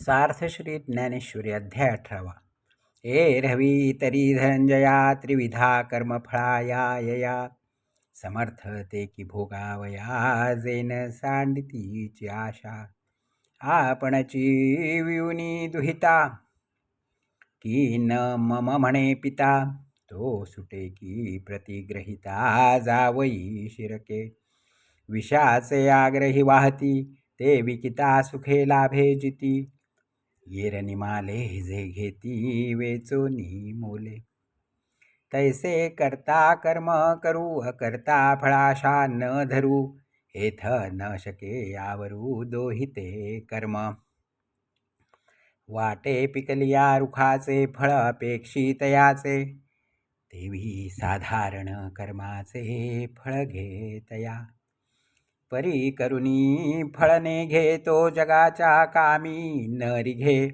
सार्थ श्री ज्ञानेश्वरी अध्याय अठरावा. ए रवी तरी धनंजया त्रिविधा कर्मफळाया यया. समर्थ ते की भोगावया जेन सांडितीची आशा. आपणची वियुनी दुहिता. की न मम म्हणे पिता तो सुटे की प्रतिग्रहिता जावई शिरके. विषाचे आग्रही वाहती ते विकिता सुखे लाभे जिती. येर निमाले जे घेती वेचोनी मोले. तैसे करता कर्म करू अकर्ता फळाशा न धरू हेथ न शके यावरू दोहिते कर्म. वाटे पिकलिया रुखाचे फळ अपेक्षितयाचे तेवी साधारण कर्माचे फळ घेतया. परी करुणी फळने घेतो जगाच्या कामी नरी घे.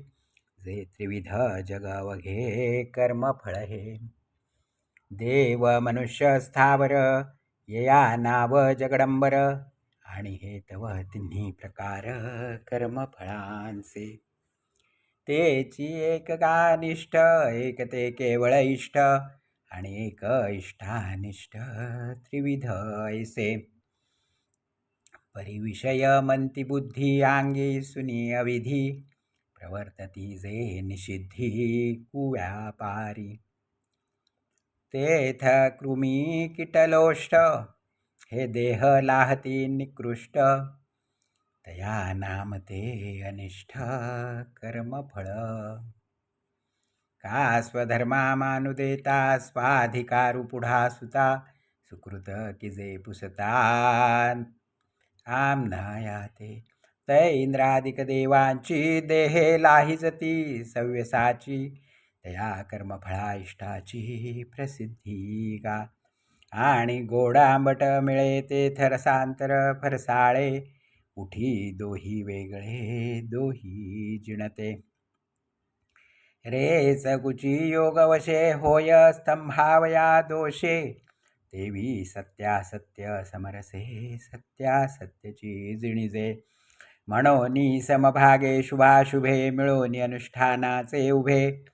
जे त्रिविध जग घे कर्म फळ हे. देव मनुष्य स्थावर यया नाव जगडंबर. आणि हे तव तिन्ही प्रकार कर्मफळांचे. तेची एक गानिष्ठ एक ते केवळ इष्ट. आणि एक इष्टानिष्ठ त्रिविध ऐसे. परिविषय मंती बुद्धी आंगी सुनी अविधी प्रवर्तती जे निषिद्धी कुव्यापारी। तेथ कृमी किटलोष्ट हे देह लाहती निकृष्ट तया नाम ते अनिष्ठ कर्मफळ का स्वधर्मा स्वाधिकारुपुढा पुढा सुता सुकृत की जे पुसता आमनायाते तै. इंद्रादिक देवांची देहे लाहिजती सव्यसाची तया कर्मफळा इष्टाची प्रसिद्धी गा. आणि गोडांबट मिळे ते थरसांतर फरसाळे उठी दोही वेगळे दोही जिणते. रे सगुची योगवशे होय स्तंभावया दोषे देवी सत्यासत्य समरसे सत्यासत्यची जिणिजे. म्हणोनी समभागे शुभाशुभे मिळोनी अनुष्ठानाचे उभे.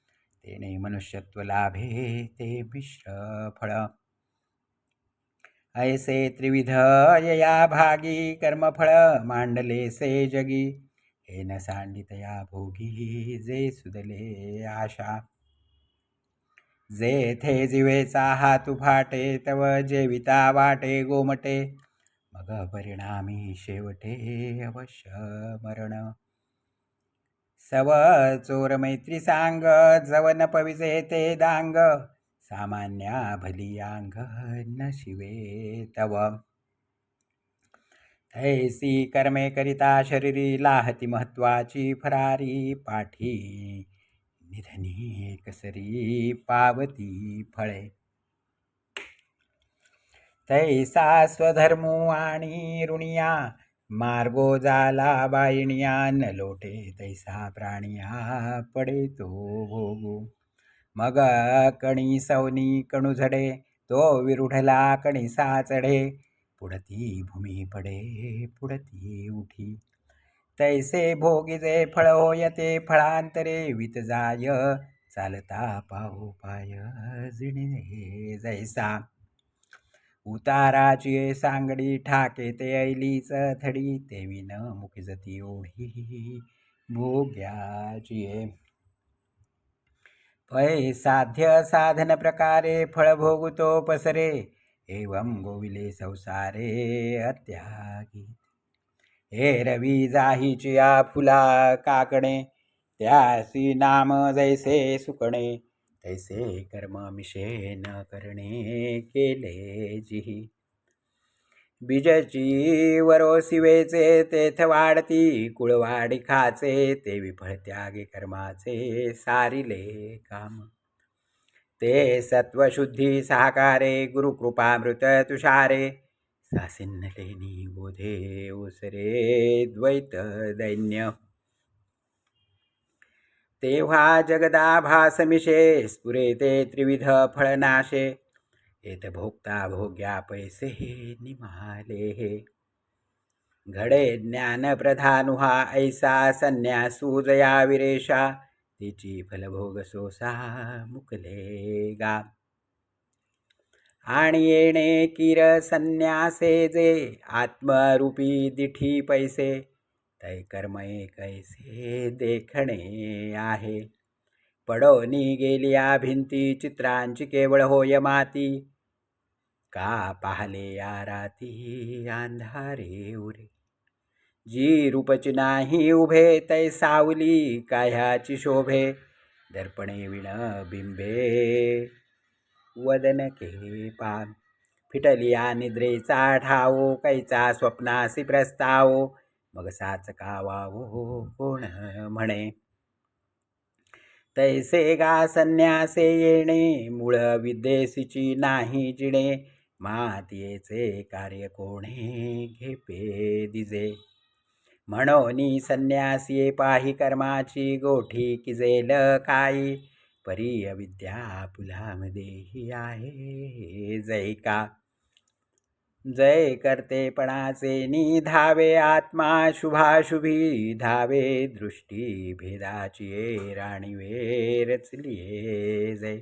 तेने मनुष्यत्व लाभे ते मिश्र फळ. ऐसे त्रिविध यया भागी कर्मफळ मांडले से जगी. हे न सांडितया भोगी जे सुदले आशा. जेथे जिवेचा हात फाटे तव जेविता वाटे गोमटे. मग परिणामी शेवटे अवश्य मरण. सव चोर मैत्री सांग जवन पविजे ते दांग. सामान्या भली अंग न शिवे तव. ऐसी कर्मे करिता शरीरी लाहती महत्वाची फरारी पाठी. निधनी एकसरी पावती फळे. तैसा स्वधर्मो आणि ऋणिया मार्गो जाला बायणिया न लोटे तैसा प्राणिया पडे तो भोगू. मग कणी सवनी कणू झडे तो विरुढला कणिसा चढे. पुढती भूमी पडे पुढती उठी. तैसे भोगिजे फळ होय ते फळांतरे वित जाय. चालता पाहू पाय जिणे जैसा. उताराची सांगडी ठाके ते ऐलीच थडी ते न मुखी जती ओढी भोग्याची. पै साध्य साधन प्रकारे फळ भोगतो पसरे. एवं गोविले संसारे अत्यागी हे रवी फुला काकणे त्यासी नाम जैसे सुकणे तैसे कर्म मिशे न करणे केले जिही. बीजची वरोसिवेचे तेथ वाढती कुळवाडी खाचे ते विफळ त्यागे कर्माचे सारिले काम. ते सत्वशुद्धी साकारे गुरुकृपामृत तुषारे सासिन्नलेनी बोधे उसरे द्वैत दैन्य तेव्हा जगदाभासमिषे स्फुरे ते त्रिविध फळनाशे। येत भोक्ता भोग्या पैसे निमाले हे। घडे ज्ञान प्रधानुहा ऐसा संन्यासू विरेषा विरेशा। तिची फलभोग सोसा मुकले गा। आणि येणे किर संन्यासे जे आत्मरूपी दिठी पैसे तै कर्मये कैसे देखणे आहे? पडोनी गेली या भिंती चित्रांची केवळ होय माती का पाहले या राती अंधारे उरे? जी रूपची नाही उभे तै सावली काह्याची शोभे दर्पणे विण बिंबे वदन के पान। फिटलिया निद्रेचा ठावो कैचा स्वप्नासी प्रस्तावो मग साच कावावो कोण म्हणे? तैसे गा संन्यासे येणे मूळ विद्येसीची नाही जिणे मातेचे कार्य कोणे घेपे दिजे? म्हणोनी संन्यासी पाही कर्माची गोठी किजेल काही परी अविद्या ही आहे. जय का? जय करतेपणाचे निधावे आत्मा शुभाशुभी धावे दृष्टी भेदाची राणीवे रचलिये जय.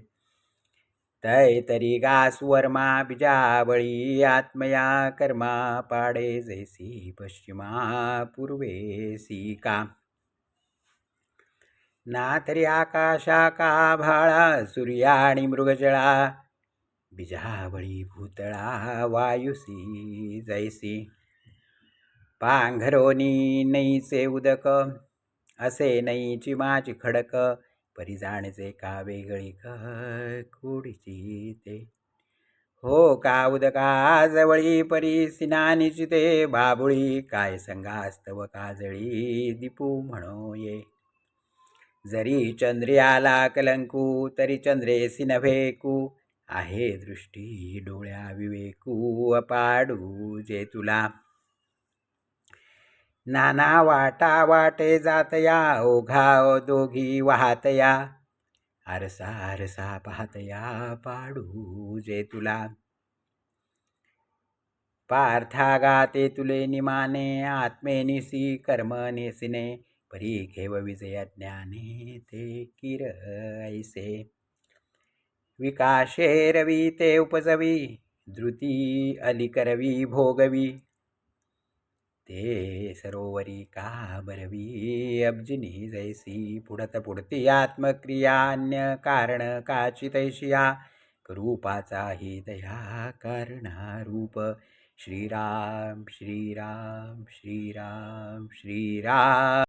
तै तरी गासवर्मा बिजावळी आत्मया कर्मा पाडे जैसी पश्चिमा पूर्वेसी का ना तरी आकाशा का भाळा सूर्या आणि मृगजळा. बिजावळी भूतळा वायुसी जैसी. पांघरोनी नईचे उदक असे नईची माझी खडक परी जाणचे का वेगळी कुडीची ते. हो का उदका जवळी परी सिनानीची ते बाबुळी काय संगास्तव काजळी दीपू म्हणो ये. जरी चंद्रियाला कलंकू तरी चंद्रेसी नभेकू. आहे दृष्टी डोळ्या विवेकू अपाडू जे तुला. नाना वाटा वाटे जातया ओघा दोघी वाहतया. आरसा आरसा पाहतया पाडू जे तुला. पार्था गाते तुले निमाने आत्मेनिसी कर्म नेसिने. परी घेव विजया ज्ञाने ते किर ऐसे विकाशे रवी ते उपजवी द्रुती अलिकरवी भोगवी. ते सरोवरी का बरवी अब्जिनी जैसी पुढत पुढती आत्मक्रियान्य कारण काची तैशिया. रूपाचा हि दया रूप श्रीराम श्रीराम श्रीराम श्रीराम.